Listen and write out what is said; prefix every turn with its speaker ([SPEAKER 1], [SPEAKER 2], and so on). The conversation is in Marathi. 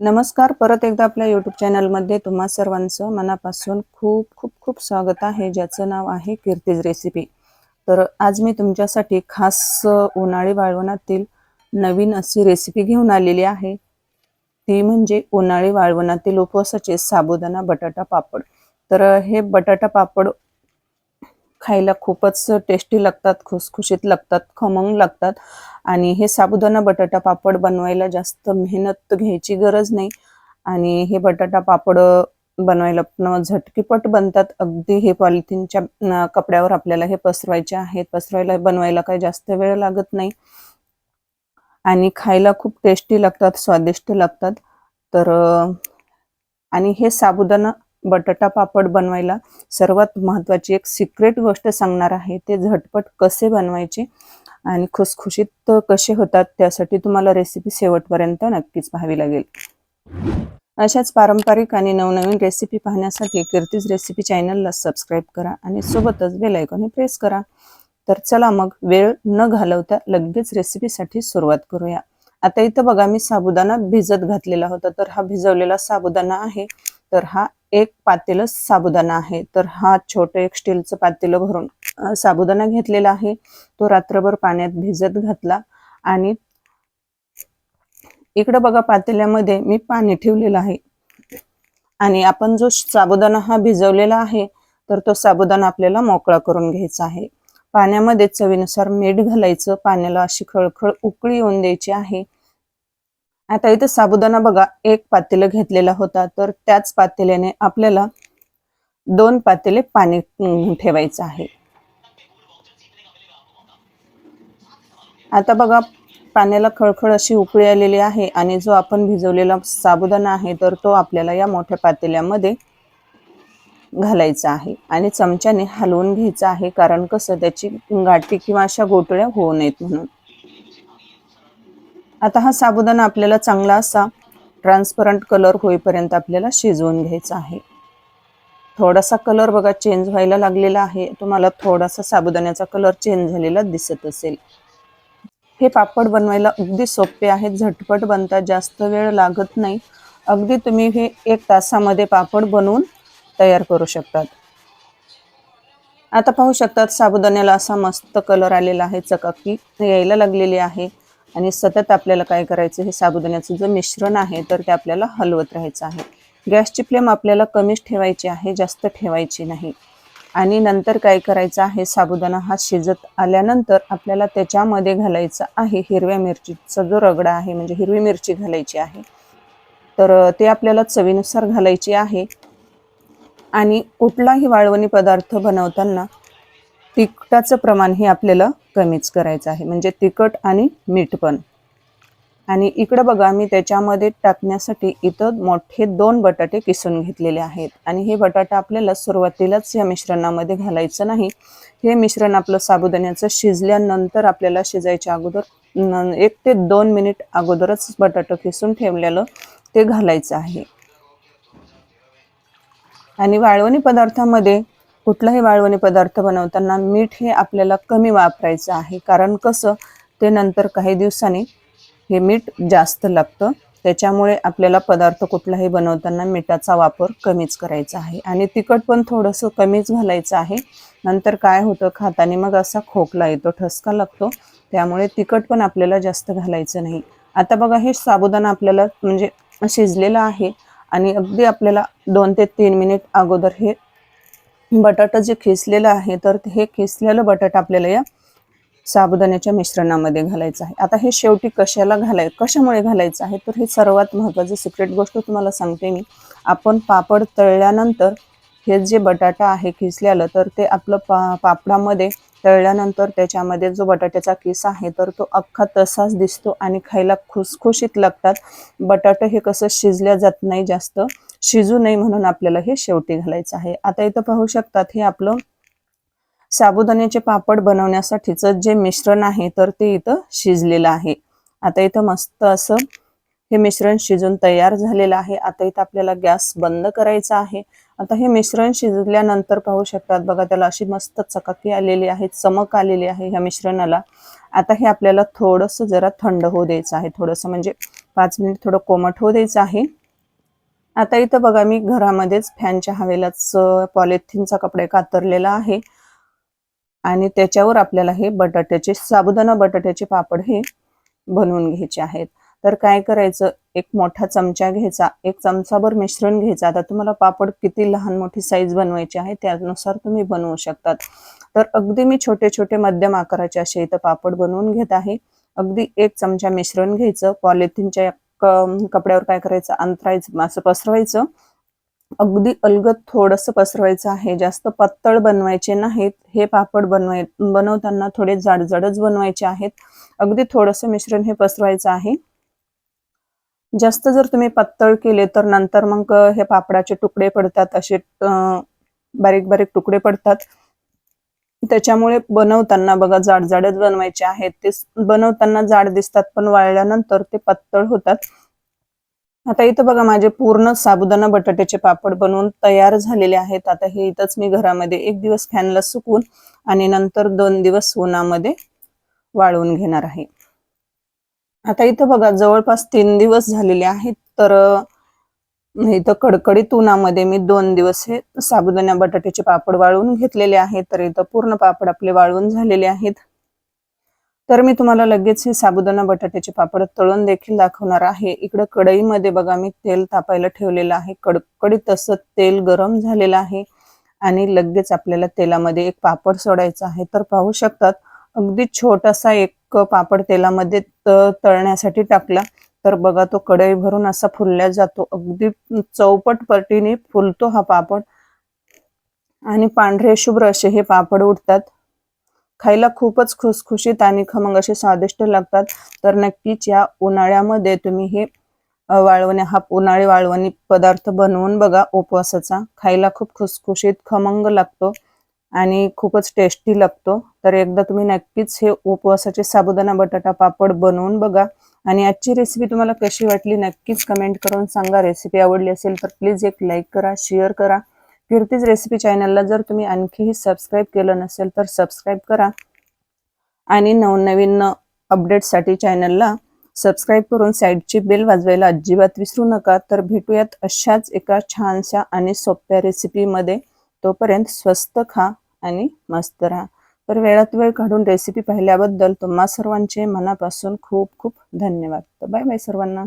[SPEAKER 1] नमस्कार परत एकदा आपल्या यूट्यूब चॅनलमध्ये तुम्हा सर्वांचं मनापासून खूप खूप खूप स्वागत आहे ज्याचं नाव आहे कीर्तीज रेसिपी तर आज मी तुमच्यासाठी खास उन्हाळी वाळवणातील नवीन अशी रेसिपी घेऊन आलेली आहे. ती म्हणजे उन्हाळी वाळवणातील उपवासाचे साबुदाणा बटाटा पापड. तर हे बटाटा पापड खायला खूपच टेस्टी लागतात खुसखुशीत लागतात खमंग लागतात. आणि हे साबुदाणा बटाटा पापड बनवायला जास्त मेहनत घ्यायची गरज नाही. आणि हे बटाटा पापड बनवायला पण झटकीपट बनतात. अगदी हे पॉलिथिनच्या कपड्यावर आपल्याला हे पसरवायचे आहेत. पसरवायला बनवायला काही जास्त वेळ लागत नाही. आणि खायला खूप टेस्टी लागतात स्वादिष्ट लागतात. तर आणि हे साबुदाणा बटाटा पापड बनवायला सर्वात महत्त्वाची एक सिक्रेट गोष्ट सांगणार आहे ते झटपट कसे बनवायचे आणि खुसखुशीत कसे होतात त्यासाठी तुम्हाला रेसिपी शेवटपर्यंत नक्कीच पाहावी लागेल. अशाच पारंपरिक आणि नवनवीन रेसिपी पाहण्यासाठी कीर्तीज रेसिपी चॅनलला सबस्क्राईब करा आणि सोबतच बेलायकॉनही प्रेस करा. तर चला मग वेळ न घालवता लगेच रेसिपीसाठी सुरुवात करूया. आता इथं बघा मी साबुदाणा भिजत घातलेला होता तर हा भिजवलेला साबुदाणा आहे. तर हा एक पातेलं साबुदाणा आहे. तर हा छोटं एक स्टीलचं पातेलं भरून साबुदाणा घेतलेला आहे. तो रात्रभर पाण्यात भिजत घातला आणि इकडं बघा पातेल्यामध्ये मी पाणी ठेवलेलं आहे. आणि आपण जो साबुदाणा हा भिजवलेला आहे तर तो साबुदाणा आपल्याला मोकळा करून घ्यायचा आहे. पाण्यामध्ये चवीनुसार मीठ घालायचं. पाण्याला अशी खळखळ उकळी येऊन द्यायची आहे. आता इथं साबुदाणा बघा एक पातेलं घेतलेला होता. तर त्याच पातेल्याने आपल्याला दोन पातेले पाणी ठेवायचं आहे. आता बघा पाण्याला खळखळ अशी उकळी आलेली आहे आणि जो आपण भिजवलेला साबुदाणा आहे तर तो आपल्याला या मोठ्या पातेल्यामध्ये घालायचा आहे आणि चमच्याने हलवून घ्यायचा आहे कारण कसं त्याची गाठी किंवा अशा गोटळ्या होऊ नयेत म्हणून. आता हा साबुदाणा आपल्याला चांगला असा ट्रान्सपरंट कलर होईपर्यंत आपल्याला शिजवून घ्यायचा आहे. थोडासा कलर बघा चेंज व्हायला लागलेला आहे. तुम्हाला थोडासा साबुदाण्याचा कलर चेंज झालेला दिसत असेल. हे पापड बनवायला अगदी सोपे आहेत झटपट बनतात जास्त वेळ लागत नाही. अगदी तुम्ही हे एक तासामध्ये पापड बनवून तयार करू शकतात. आता पाहू शकतात साबुदाण्याला असा मस्त कलर आलेला आहे चकाकी यायला लागलेली आहे. आणि सतत आपल्याला काय करायचं हे साबुदाण्याचं जे मिश्रण आहे तर ते आपल्याला हलवत राहायचं आहे. गॅसची फ्लेम आपल्याला कमीच ठेवायची आहे जास्त ठेवायची नाही. आणि नंतर काय करायचं आहे साबुदाणा हा शिजत आल्यानंतर आपल्याला त्याच्यामध्ये घालायचं आहे हिरव्या मिरचीचा जो रगडा आहे म्हणजे हिरवी मिरची घालायची आहे. तर ते आपल्याला चवीनुसार घालायची आहे. आणि कुठलाही वाळवणी पदार्थ बनवताना तिखटाचं प्रमाण हे आपल्याला कमीच करायचं आहे. म्हणजे तिखट आणि मीठ पण. आणि इकडं बघा मी त्याच्यामध्ये टाकण्यासाठी इथं मोठे दोन बटाटे किसून घेतलेले आहेत. आणि हे बटाटा आपल्याला सुरुवातीलाच या मिश्रणामध्ये घालायचं नाही. हे मिश्रण आपलं साबुदाण्याचं शिजल्यानंतर आपल्याला शिजायच्या अगोदर न- एक ते दोन मिनिट अगोदरच बटाटं किसून ठेवलेलं ते घालायचं आहे. आणि वाळवणी पदार्थामध्ये कुठलाही वाळवणी पदार्थ बनवताना मीठ हे आपल्याला कमी वापरायचं आहे. कारण कसं ते नंतर काही दिवसांनी हे मीठ जास्त लागतं. त्याच्यामुळे आपल्याला पदार्थ कुठलाही बनवताना मिठाचा वापर कमीच करायचा आहे. आणि तिखट पण थोडंसं कमीच घालायचं आहे. नंतर काय होतं खाताने मग असा खोकला येतो ठसका लागतो. त्यामुळे तिखट पण आपल्याला जास्त घालायचं नाही. आता बघा हे साबुदाणा आपल्याला म्हणजे शिजलेलं आहे. आणि अगदी आपल्याला दोन ते तीन मिनिट अगोदर हे बटाटा जे खिसलेलं आहे तर हे खिसलेलं बटाटा आपल्याला या साबुदाण्याच्या मिश्रणामध्ये घालायचं आहे. आता हे शेवटी कशाला घालाय कशामुळे घालायचं आहे? तर हे सर्वात महत्त्वाचं सिक्रेट गोष्ट तुम्हाला सांगते मी. आपण पापड तळल्यानंतर हे जे बटाटा आहे खिसल्यालं तर ते आपलं पा पापडामध्ये तळल्यानंतर त्याच्यामध्ये जो बटाट्याचा किस आहे तर तो अख्खा तसाच दिसतो आणि खायला खुसखुशीत लागतात. बटाटे हे कसं शिजल्या जात नाही जास्त. शिजू नये म्हणून आपल्याला हे शेवटी घालायचं आहे. आता इथं पाहू शकतात हे आपलं साबुदाण्याचे पापड बनवण्यासाठीचं जे मिश्रण आहे तर ते इथं शिजलेलं आहे. आता इथं मस्त असं हे मिश्रण शिजून तयार झालेलं आहे. आता इथं आपल्याला गॅस बंद करायचा आहे. आता हे मिश्रण शिजल्यानंतर पाहू शकतात बघा त्याला अशी मस्त चकाकी आलेली आहे चमक आलेली आहे ह्या मिश्रणाला. आता हे आपल्याला थोडंसं जरा थंड होऊ द्यायचं आहे. थोडंसं म्हणजे पाच मिनिट थोडं कोमट होऊ द्यायचं आहे. आता इथं बघा मी घरामध्येच फॅनच्या हवेलाच पॉलिथिनचा कपडे कातरलेला आहे. आणि त्याच्यावर आपल्याला हे बटाट्याचे साबुदाणा बटाट्याचे पापड हे बनवून घ्यायचे आहेत. तर काय करायचं? एक मोठा चमचा घ्यायचा एक चमचाभर मिश्रण घ्यायचं. आता तुम्हाला पापड किती लहान मोठी साईज बनवायची आहे त्यानुसार तुम्ही बनवू शकतात. तर अगदी मी छोटे छोटे मध्यम आकाराचे असे इथं पापड बनवून घेत आहे. अगदी एक चमचा मिश्रण घ्यायचं पॉलिथिनच्या कपड्यावर काय करायचं? अंतरायचं असं पसरवायचं. अगदी अलगद थोडंसं पसरवायचं आहे. जास्त पातळ बनवायचे नाहीत. हे पापड बनवाय बनवताना थोडे जाडजाडच बनवायचे आहेत. अगदी थोडंसं मिश्रण हे पसरवायचं आहे. जास्त जर तुम्ही पातळ केले तर नंतर मग हे पापडाचे तुकडे पडतात. असे बारीक बारीक तुकडे पडतात. त्याच्यामुळे बनवताना बघा जाड जाडच बनवायचे आहेत. ते बनवताना जाड दिसतात पण वाळल्यानंतर ते पातळ होतात. आता इथं बघा माझे पूर्ण साबुदाणा बटाट्याचे पापड बनवून तयार झालेले आहेत. आता हे इथंच मी घरामध्ये एक दिवस फॅनला सुकवून आणि नंतर दोन दिवस उन्हामध्ये वाळवून घेणार आहे. आता इथं बघा जवळपास तीन दिवस झालेले आहेत. तर इथं कडकडीत उन्हामध्ये मी दोन दिवस हे साबुदाणा बटाट्याचे पापड वाळवून घेतलेले आहेत तर इथं पूर्ण पापड आपले वाळवून झालेले आहेत. तर मी तुम्हाला लगेच हे साबुदाणा बटाट्याचे पापड तळून देखील दाखवणार आहे. इकडं कढईमध्ये बघा मी तेल तापायला ठेवलेलं आहे. कडकडीत असं तेल गरम झालेलं आहे आणि लगेच आपल्याला तेलामध्ये एक पापड सोडायचा आहे. तर पाहू शकतात अगदी छोटासा एक पापड तेलामध्ये तळण्यासाठी टाकला. तर बघा तो कढई भरून असा फुलल्या जातो. अगदी चौपट पटीने फुलतो हा पापड. आणि पांढरे शुभ्र असे हे पापड उठतात खायला खूपच खुसखुशीत आणि खमंग असे स्वादिष्ट लागतात. तर नक्कीच या उन्हाळ्यामध्ये तुम्ही हे वाळवणे हा उन्हाळी वाळवणी पदार्थ बनवून बघा उपवासाचा. खायला खूप खुसखुशीत खमंग लागतो आणि खूपच टेस्टी लागतो. तर एकदा तुम्ही नक्कीच हे उपवासाचे साबुदाणा बटाटा पापड बनवून बघा. आणि आजची रेसिपी तुम्हाला कशी वाटली नक्कीच कमेंट करून सांगा. रेसिपी आवडली असेल तर प्लीज एक लाईक करा शेअर करा. कीर्तीज रेसिपी चॅनलला जर तुम्ही आणखीही सबस्क्राईब केलं नसेल तर सबस्क्राईब करा. आणि नवनवीन अपडेटसाठी चॅनलला सबस्क्राईब करून साईडची बेल वाजवायला अजिबात विसरू नका. तर भेटूयात अशाच एका छानशा आणि सोप्या रेसिपीमध्ये तोपर्यंत स्वस्त खा आणि मस्त राहा. तर वेळात वेळ काढून रेसिपी पाहिल्याबद्दल तुम्हा सर्वांचे मनापासून खूप खूप धन्यवाद. बाय बाय सर्वांना.